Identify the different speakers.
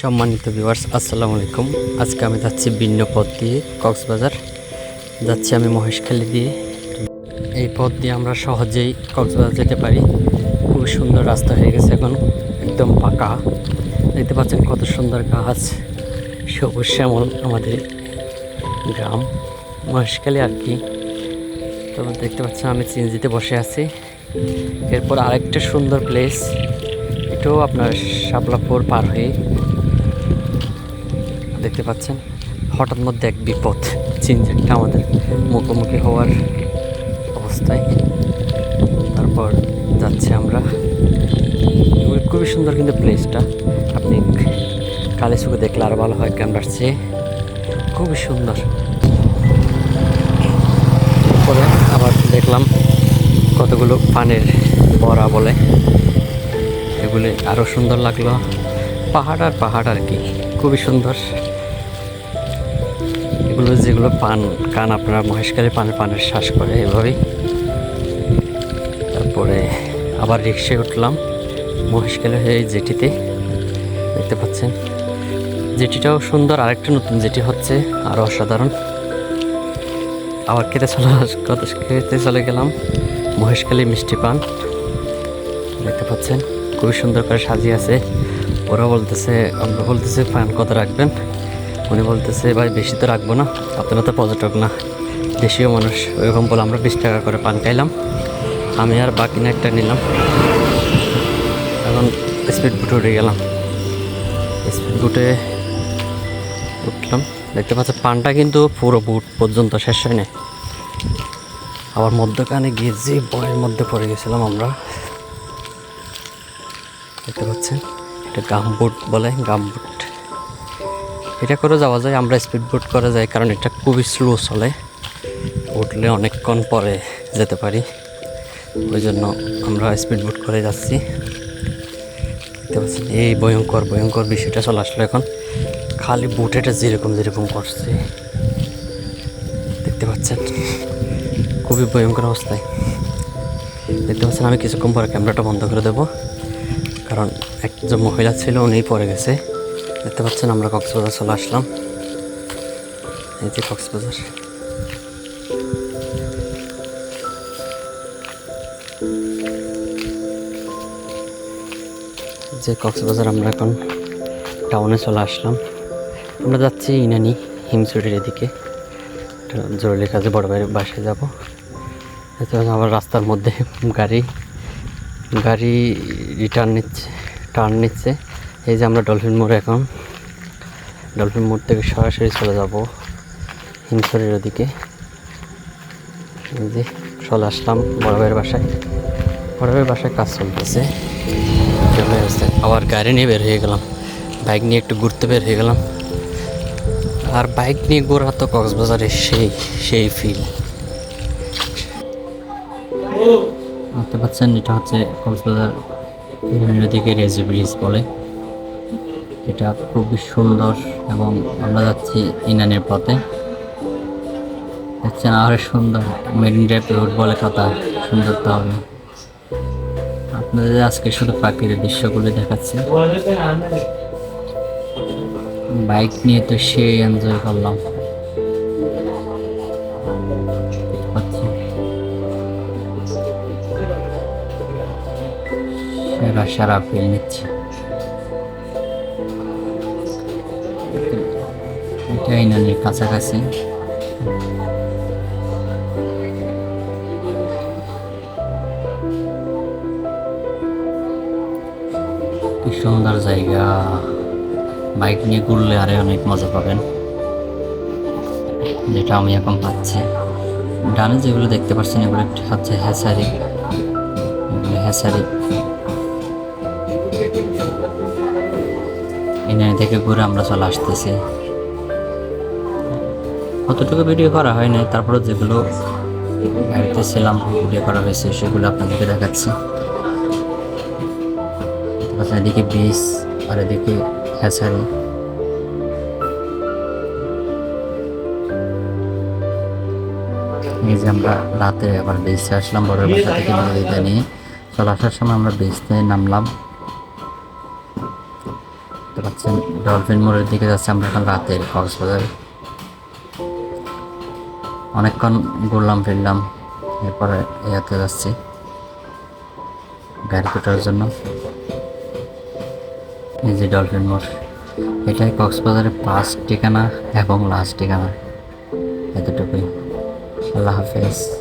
Speaker 1: সম্মানিত ভিউয়ার্স আসসালামু আলাইকুম। আজকে আমি যাচ্ছি ভিন্ন পথ দিয়ে কক্সবাজার। যাচ্ছি আমি মহেশখালী দিয়ে। এই পথ দিয়ে আমরা সহজেই কক্সবাজার যেতে পারি। খুবই সুন্দর রাস্তা হয়ে গেছে এখন, একদম পাকা। দেখতে পাচ্ছেন কত সুন্দর গাছ, সবুজ শ্যামল আমাদের গ্রাম। মহেশখালী আর কি। তো দেখতে পাচ্ছেন আমি চিনজিতে বসে আছি। এরপর আরেকটা সুন্দর প্লেস এটাও আপনার শাপলাপুর পার হয়ে দেখতে পাচ্ছেন, হঠাৎ মধ্যে এক বিপদ চিনজেটটা আমাদের মুখোমুখি হওয়ার অবস্থায়। তারপর যাচ্ছে আমরা। খুবই- সুন্দর কিন্তু প্লেসটা আপনি কালে চোখে দেখলে আরও ভালো হয় ক্যামেরার চেয়ে। খুবই সুন্দর। পরে আবার দেখলাম কতগুলো পানের বড়া বলে। এগুলি আরও সুন্দর লাগল। পাহাড় আর পাহাড় আর কি। খুবই সুন্দর। এগুলো যেগুলো পান, কান আপনার মহেশকালে পানের পানের শ্বাস করে এভাবেই। তারপরে আবার রিক্সায় উঠলাম মহেশকালে হয়ে জেটিতে। দেখতে পাচ্ছেন, জেটিটাও সুন্দর, আরেকটা নতুন জেটি হচ্ছে আরও অসাধারণ। আবার খেতে চলে কত খেতে চলে গেলাম, মহেশখালী মিষ্টি পান। দেখতে পাচ্ছেন, খুবই সুন্দর করে সাজিয়ে আছে। ওরা বলতেছে, আমরা বলতেছে, পান কত রাখবেন? উনি বলতেছে ভাই বেশি তো রাখব না, আপনারা তো পর্যটক না। দেশীয় মানুষ, ওইরকম বলে আমরা বিশ টাকা করে পান খাইলাম। আমি আর বাকি না একটা নিলাম। এখন স্পিড বুটে উঠে গেলাম। স্পিড বুটে উঠলাম। দেখতে পাচ্ছি, পানটা কিন্তু পুরো বুট পর্যন্ত শেষ হয় নাই আবার মধ্যখানে গিয়ে যে বয়ের মধ্যে পড়ে গেছিলাম আমরা, দেখতে পাচ্ছেন, এটা গাম বুট বলে, গাম বুট এটা করে যাওয়া যায়, আমরা স্পিড বুট করা যায় কারণ এটা খুবই স্লো চলে। উঠলে অনেকক্ষণ পরে যেতে পারি। ওই জন্য আমরা স্পিড বুট করে যাচ্ছি। দেখতে পাচ্ছেন, এই ভয়ঙ্কর ভয়ঙ্কর বিষয়টা চলে আসলো এখন। খালি বুটেটা যেরকম যেরকম করছে। দেখতে পাচ্ছেন, খুবই ভয়ঙ্কর অবস্থায়। দেখতে পাচ্ছেন, আমি কিছুক্ষণ পরে ক্যামেরাটা বন্ধ করে দেবো। কারণ একজন মহিলা ছিল উনি পড়ে গেছে। দেখতে পাচ্ছেন আমরা কক্সবাজার চলে আসলাম। এই যে কক্সবাজার। যে কক্সবাজার আমরা এখন টাউনে চলে আসলাম। আমরা যাচ্ছি ইনানি হিমচুরির এদিকে। জরুরি কাজে বড় ভাইয়ের বাসায় যাব। আবার রাস্তার মধ্যে গাড়ি গাড়ি রিটার্ন নিচ্ছে টার্ন নিচ্ছে। এই যে আমরা ডলফিন মোড়ে এখন। ডলফিন মোড় থেকে সরাসরি চলে যাব হিমছড়ির ওদিকে। এই যে চলে আসলাম বড় ভাইয়ের বাসায়। বড় ভাইয়ের বাসায় কাজ চলতেছে। আবার গাড়ি নিয়ে বের হয়ে গেলাম। বাইক নিয়ে একটু ঘুরতে বের হয়ে গেলাম। আর বাইক নিয়ে ঘোরা তো কক্সবাজারে সেই সেই ফিল দেখতে পাচ্ছেন, এটা হচ্ছে কক্সবাজার নদীকে রেজি ব্রিজ বলে। এটা খুবই সুন্দর এবং আমরা যাচ্ছি ইনানের পথে। দেখছেন আরও সুন্দর মেরিন ড্রাইভ রোড বলে কথা, সুন্দর তো হবে। আপনাদের আজকে শুধু প্রাকৃতিক দৃশ্যগুলো দেখাচ্ছি। বাইক নিয়ে তো সে এনজয় করলাম। সেরা সেরা ফিল নিচ্ছে। এটাই নানির কাছাকাছি। কি সুন্দর জায়গা। বাইক নিয়ে ঘুরলে আরে অনেক মজা পাবেন। যেটা আমি এখন পাচ্ছি। ডানে যেগুলো দেখতে পাচ্ছেন, এগুলো একটি হচ্ছে হ্যাসারি। হ্যাসারি। এখানে থেকে ঘুরে আমরা চলে আসতেছি। অতটুকু ভিডিও করা হয় নাই তারপরে যেগুলো গাড়িতে ছিলাম ভিডিও করা হয়েছে, সেগুলো আপনাদেরকে দেখাচ্ছি। এদিকে বিচ আর এদিকে হ্যাচারি এই যে আমরা রাতে আবার বেচতে আসলাম, বড় বাসা থেকে নদীতে নিয়ে। চলে, আসার সময় আমরা বেচতে নামলাম। পাচ্ছেন
Speaker 2: ডলফিন মোড়ের দিকে যাচ্ছে, আমরা এখন রাতে কক্সবাজারে। অনেকক্ষণ ঘুরলাম, ফিরলাম, এরপরে ইয়াতে যাচ্ছি গাড়ি কোটার জন্য। এই যে ডলফিন মোড়, এটাই কক্সবাজারের ফার্স্ট ঠিকানা এবং লাস্ট ঠিকানা। এতটুকুই। আল্লাহ হাফেজ।